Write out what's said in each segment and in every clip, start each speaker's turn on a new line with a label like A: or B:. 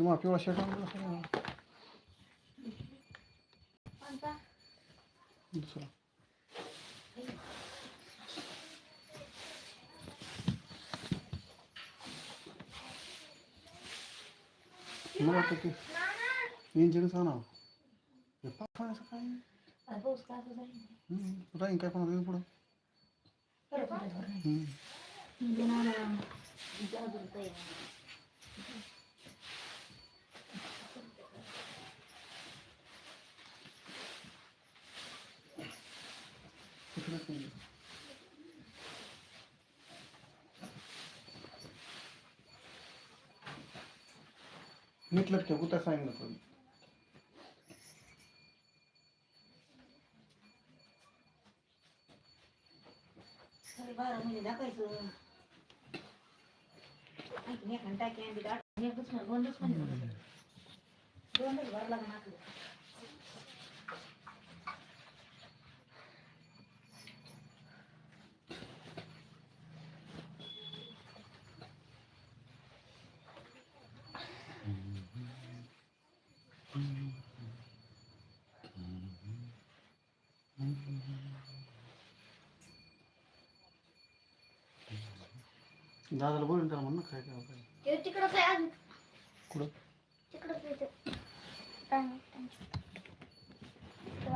A: किंवा पिवळा शर्ट आणला असेल.
B: कोणता?
A: दुसरा मला वाटतं की इंजिनच आणावं हे पाण्याचं काय
B: अरे पाऊस का आता जाईल?
A: हम्म, राहीन काय पण होईल पुढं
B: बरं, बरं, बरं.
A: हम्म.
B: इंजिन आलं. इंजिन दुरुस्त आहे.
A: तिकडंच नाही. नीट लक्ष कुठं सांगितलं पण.
B: अरे बारा महिने दाखायचं. आणखीन एखादं टाकी आणली एकच महिना, दोनच लागणार.
A: दादाला बोलून त्याला म्हण ना काय काय काय
B: ते तिकडंच आहे अजून.
A: कुठं
B: तिकडंच आहे ते. काय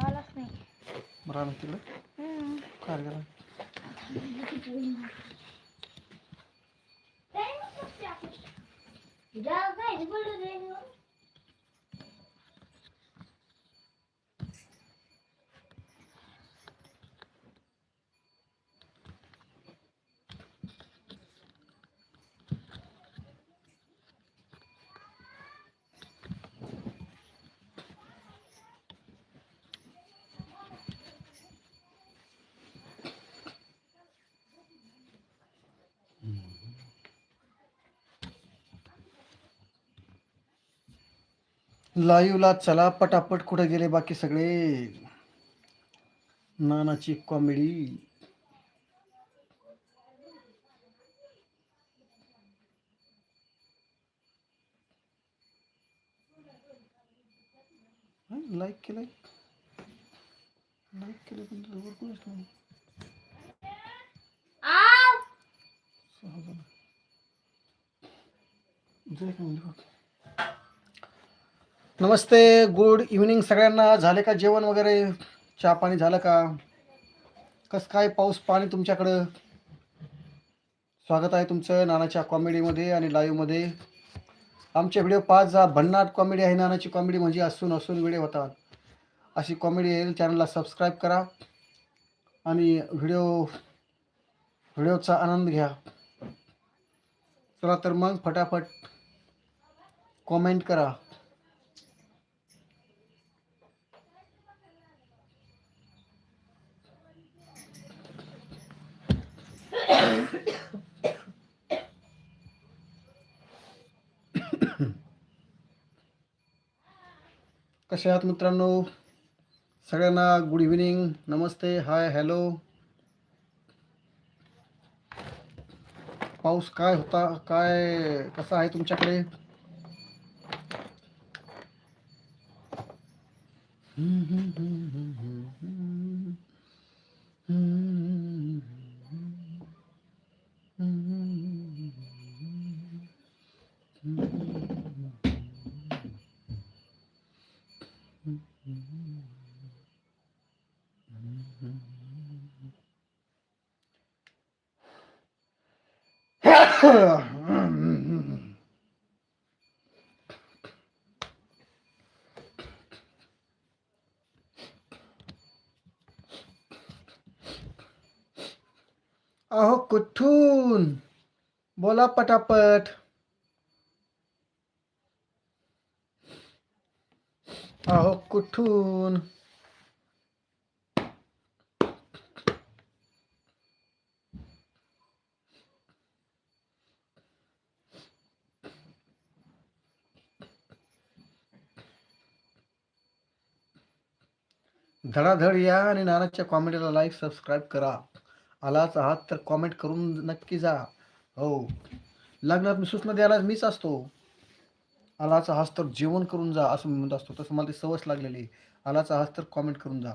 B: आलाच नाही.
A: तिकडं
B: हम्म.
A: काय गेला
B: जाऊ काय बोलू दे
A: लाईव्हला चला पटापट कुठे गेले बाकी सगळे. नानाची कॉमेडी लाईक केलं लाईक केलं पण त्याच्यावर कोणीच नाही. जाय का म्हणजे. नमस्ते गुड इव्हिनिंग सगळ्यांना. झाले का जेवण वगैरे? चहा पाणी झालं का? कसं काय पाऊस पाणी तुमच्याकडं? स्वागत आहे तुमचं नानाच्या कॉमेडीमध्ये आणि लाईव्हमध्ये आमचे व्हिडिओ पाच जा भन्नाट कॉमेडी आहे. नानाची कॉमेडी म्हणजे असून असून व्हिडिओ होतात. अशी कॉमेडी येईल चॅनलला सबस्क्राईब करा आणि व्हिडिओ व्हिडिओचा आनंद घ्या. चला तर मग फटाफट कॉमेंट करा. कसे आहात मित्रांनो? सगळ्यांना गुड इव्हिनिंग नमस्ते हाय हॅलो पाऊस काय होता? काय कसा आहे तुमच्याकडे? अहो कुठून? बोला पटापट. अहो कुठून? धडाधड या आणि नानाच्या कॉमेडीला लाईक सबस्क्राईब करा. आलाच आहात तर कॉमेंट करून नक्की जा. हो. लग्नात मी सूचना द्यायला मीच असतो. आलाच हाच तर जेवण करून जा असं मी म्हणत असतो. तसं मला ती सवयच लागलेली आलाच आलाचा तर कॉमेंट करून जा.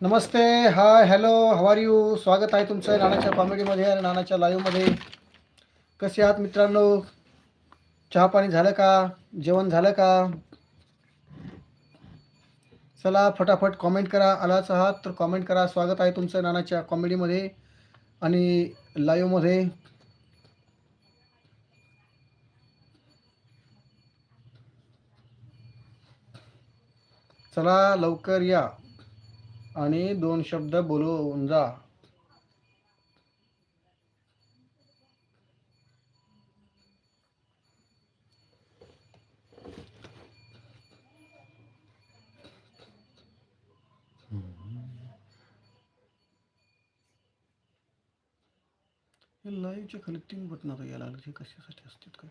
A: नमस्ते hi hello how are you? स्वागत आहे तुमचं नानाच्या कॉमेडीमध्ये आणि नानाच्या लाईव्हमध्ये. कसे आहात मित्रांनो? चहा पाणी झालं का? जेवण झालं का? चला फटाफट कॉमेंट करा. आलाच आहात तर कॉमेंट करा. स्वागत आहे तुमचं नानाच्या कॉमेडीमध्ये आणि लाईव्हमध्ये चला लवकर या. आणि दोन शब्द बोलून जा. हे लाईव्हच्या खाली तीन बटन आता यायला लागले कशासाठी असतात काय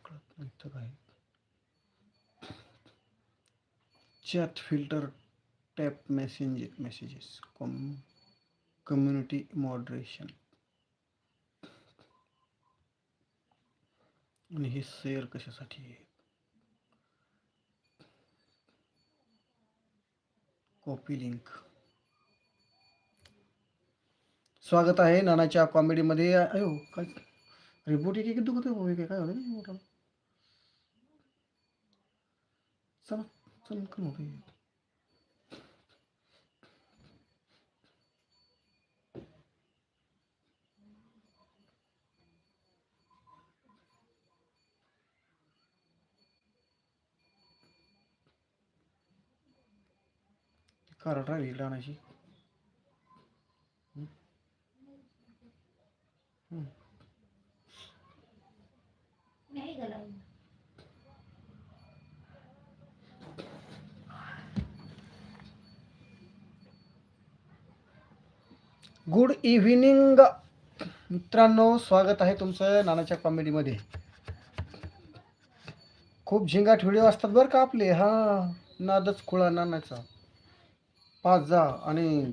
A: फ़िल्टर टॅप मेसेंज मेसेजेस कॉम कम्युनिटी मॉडरेशन आणि हे शेअर कॉपी लिंक स्वागत आहे नानाच्या कॉमेडीमध्ये. अयो काय? रिपोर्ट एक एक दुखत आहे काय काय होतं नाही मोठं चला चल कम होते कार ड्राईव्ह इकडे आणायची
B: नाही
A: गुड इव्हिनिंग मित्रांनो. स्वागत आहे तुमचं नानाच्या कॉमेडीमध्ये खूप झिंगाट व्हिडिओ असतात बरं का आपले. हा नादच खुळा नानाचा. पाच जा आणि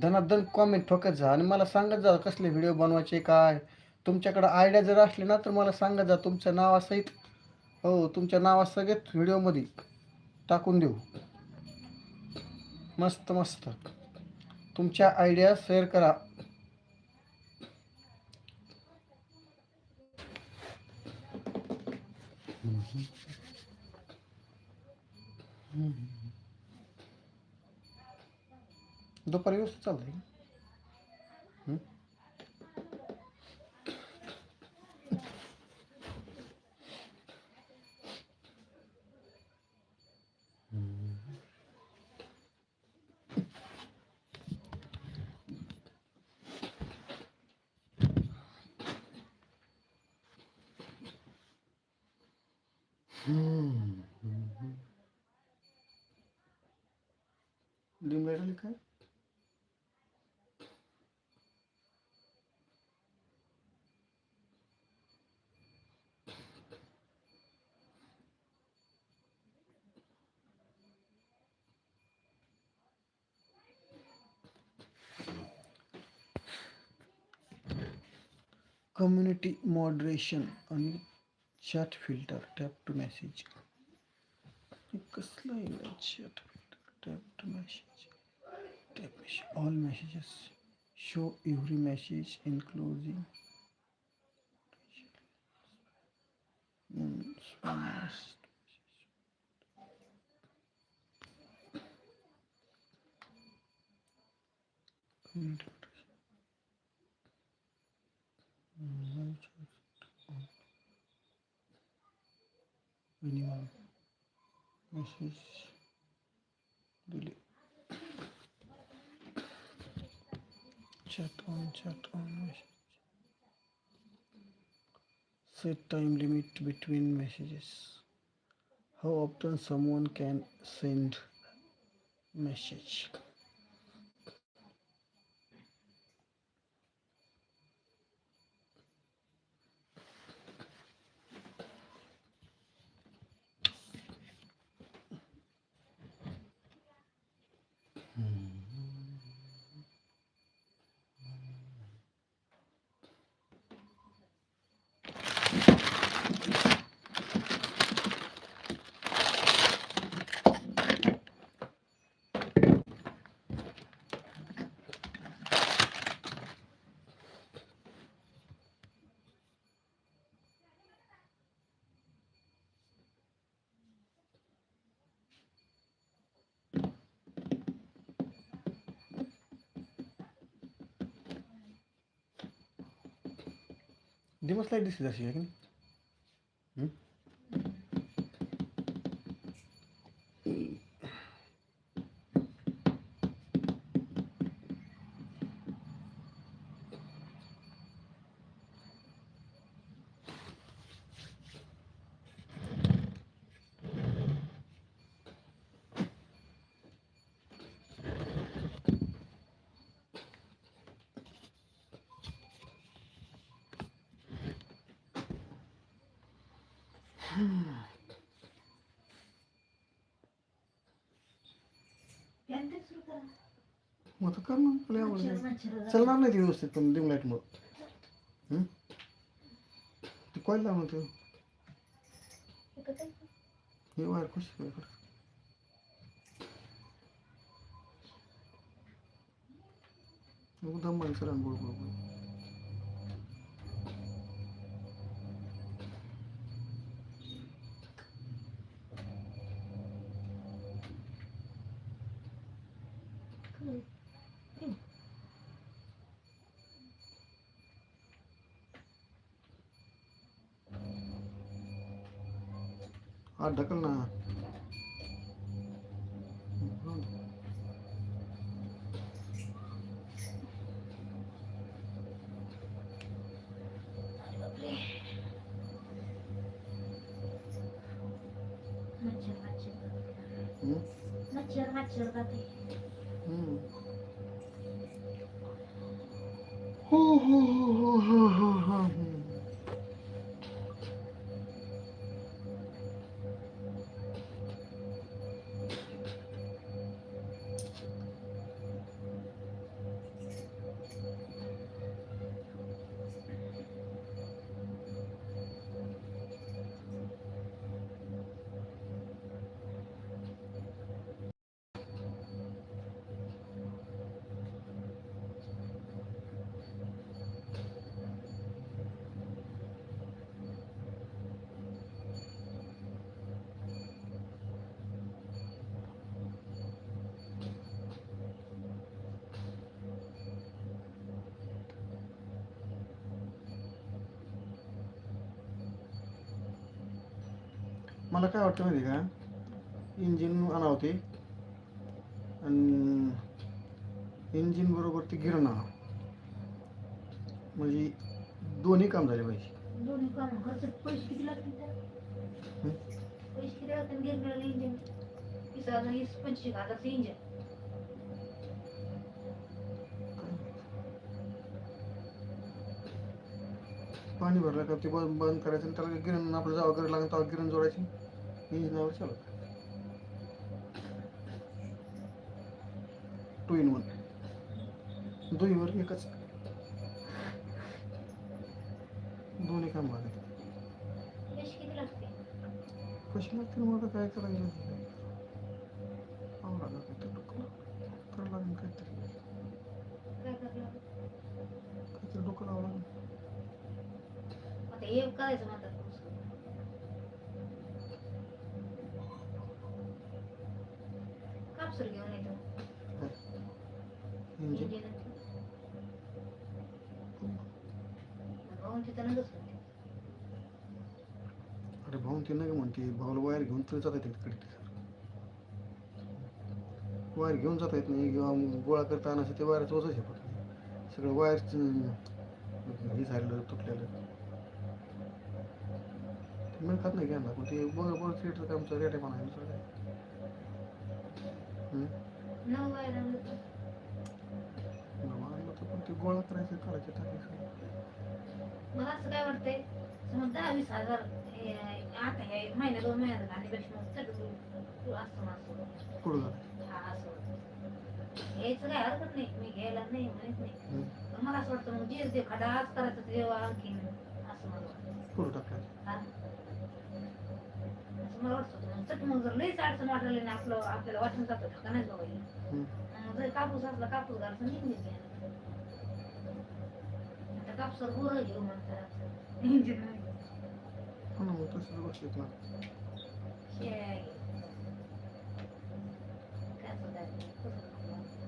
A: धनाधन कॉमेंट ठोकत जा आणि मला सांगत जा कसले व्हिडिओ बनवायचे काय? तुमच्याकडं आयडिया जर असली ना तर मला सांगत जा. तुमच्या नावासहित हो तुमच्या नावा सगळेच व्हिडिओमध्ये टाकून देऊ. मस्त मस्त. तुमच्या आयडिया शेअर करा. दुपारी व्यवस्थित चालतंय का? हं? लाइट आली काय कम्युनिटी मॉडरेशन आणि chat filter tap to message कसलं येईल chat filter tap to message tap message all messages show every message including community Minimum message delete. Chat on, chat on message. Set time limit between messages. How often someone can send message? 디모스 슬라이드
B: 쓰다시요
A: 형님 करा. मग कर तुला
B: मच्छर,
A: आवडलं. चालणार नाही ती व्यवस्थित पण डिम लाइट मग ते कॉईल लावून ते. हे वायर खुश कर एकदम माणसं बोल बोल Jilbab, 爸。嗯 मला काय वाटतं माहिती का? इंजिन आणावं ते आणि इंजिन बरोबर ते गिरण आणावं म्हणजे दोन्ही काम झाले पाहिजे.
B: दोन्ही काम. खर्च पैसे किती लागतील त्याला?
A: हं?
B: पैसे किती लागतील? गिरणाऱ्याला इंजिन. वीस हजार वीस पंचवीस हजारचं इंजिन.
A: पाणी भरलं का ते बंद बंद करायचं आणि त्याला गिरण आपलं जावं करायला लागेल तेव्हा गिरण जोडायची? इंजिनावर चालत टू इन वन दोन्हीवर एकच. दोन्ही काम झाले
B: पैसे किती लागतील?
A: कशी लागतील मग आता काय करायचं?
B: घेऊन
A: जाता येते तिकडे. वायर घेऊन जाता येत नाही किंवा गोळा करता आणायचं ते वायरचं ओझच आहे सगळं वायर हे झालेलं तुटलेलं. ते मी खात नाही घ्या पण ते बरं बरं थिएटर कामचं रेट पण आहे दुसरं काय? पण ते गोळा करायचं करायचं टाकायचं.
B: मला असं काय वाटतंय समज दहा वीस हजार आता हे महिन्या दोन महिन्यात
A: झालं.
B: हा असं घ्यायचं काय हरकत नाही. मी घ्यायला नाही म्हणत नाही. पण मला असं वाटतं मग जे ते खडाच करायचं ते आणखीन. असं मला वाटतं. हा. मला मग चट मग जर लईच अडचण वाटली ना आपलं आपल्याला वाटून जातं. धक्का नाही बघायला. जर कापूस असला कापूस घालचं निघून घ्या कापसावर घेऊ म्हणतात. इंजिन
A: हो ना मग तसं बसलेत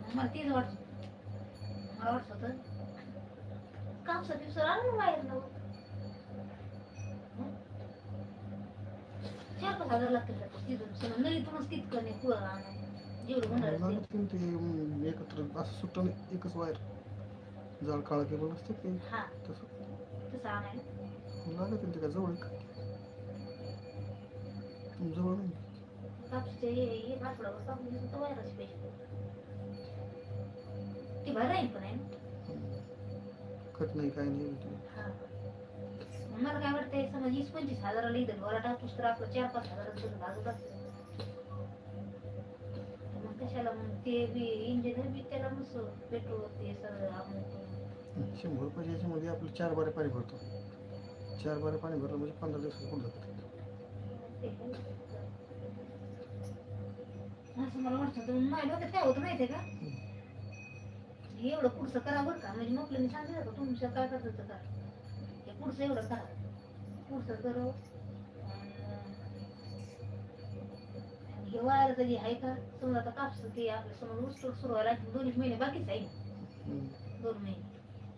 B: मला तेच वाटत मला वाटत होतं कापसा दिवसा आणून बाहेर ना चार पाच हजार लागतील तिथून नळीतूनच तितकं नाही पुढं आणा जेवढं होणार
A: एकत्र असं सुट्टं नाही एकच वायर जाळ काळा केबल असते ते
B: हा
A: तसं
B: तसं आणायला
A: लागत ते काय जवळ कट नाही काय नाही ते.
B: हा. मला काय वाटतंय समज वीस पंचवीस हजाराला इथं घोडा टाकतोस तर आपलं चार पाच हजाराचं भाजत असतं मग कशाला मग ते बी इंजिन बी त्याला मस्त पेट्रोल ते सगळं आपण
A: शंभर रुपयाच्या याच्यामध्ये आपलं चार बारे पाणी भरतो चार बारे पाणी भरलं म्हणजे पंधरा दिवसात पुढं जातं
B: असं मला वाटतं माझ्या डोक्यात काय होतं माहितीये का? हे एवढं पुढचं करा बरं का. म्हणजे मग मी सांगितलं का? तुमच्या काय करायचं का हे पुढचं एवढं करा. पुढचं करो. आणि हे वायर तरी आहे का? समजा आता कापस ते आपलं समज उत्सव सुरू व्हायला दोन एक महिने बाकीच आहे. दोन महिने.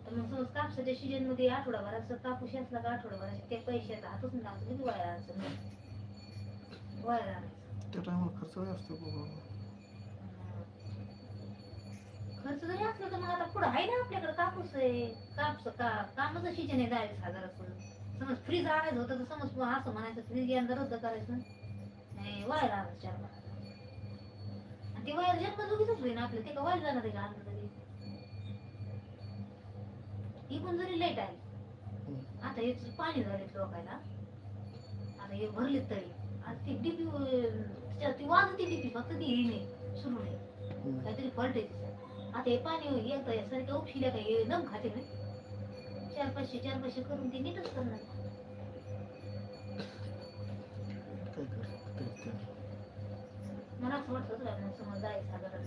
B: तर मग समज कापसाच्या सीजनमध्ये आठवडाभराचं कापूस असला का? आठवडाभराचे ते पैशाचा हातच नाही लागतो किती वायर आणायचं
A: त्या टायमाला खर्च लय असतो.
B: खर्च जरी असला तर मग आता पुढं आहे ना आपल्याकडे कापूस आहे. कापूस का कामाचं सीजन आहे दहा वीस हजाराचं समज फ्रीज आणायचं होतं तर समज असं म्हणायचं फ्रीज यंदा रद्द करायचं. नाही वायर आणायचं चार हजार. आणि ते वायर जन्म चुकीच होईल ना आपलं. ते का वायर जाणार आहे आणलं तरी ही पण जरी लेट आहे.
A: हम्म.
B: आता हे पाणी झाले लोकायला. आता हे भरले तरी. आता ती डीपी ती वाजती डीपी फक्त ती हे नाही सुरू नाही. काहीतरी फॉल्ट आहे तिचा. आता हे पाणी येतं सारख्या उपशिल्या का हे दम खाते नाही चार पाचशे चार पाचशे करून ते नीटच करणार
A: काय.
B: मला असं वाटतं मग समज जायचं साधारण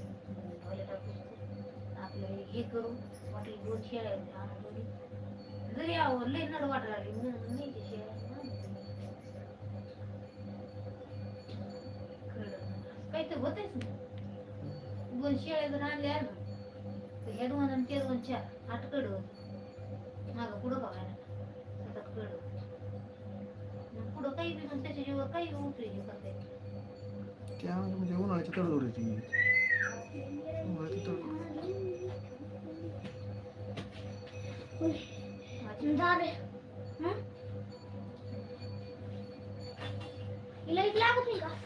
B: टाकून आपलं हे करू वाटली दोन शेळ्या जरी आवड लई नड वाटायला लागली काही तर होतेच ना दोन शेळ्या जर आणल्या अजून तर ह्या दोन आणि ते दोन चार आठ कड मागं पुढं बघायला सात कड मग पुढं काही बी मग त्याच्या जीवावर काही उपयोगी करता येत
A: त्या म्हणजे उन्हाळ्याची तडजोड आहे ती उन्हाळ्याची तडजोड
B: झाले हिला एक लागत नाही का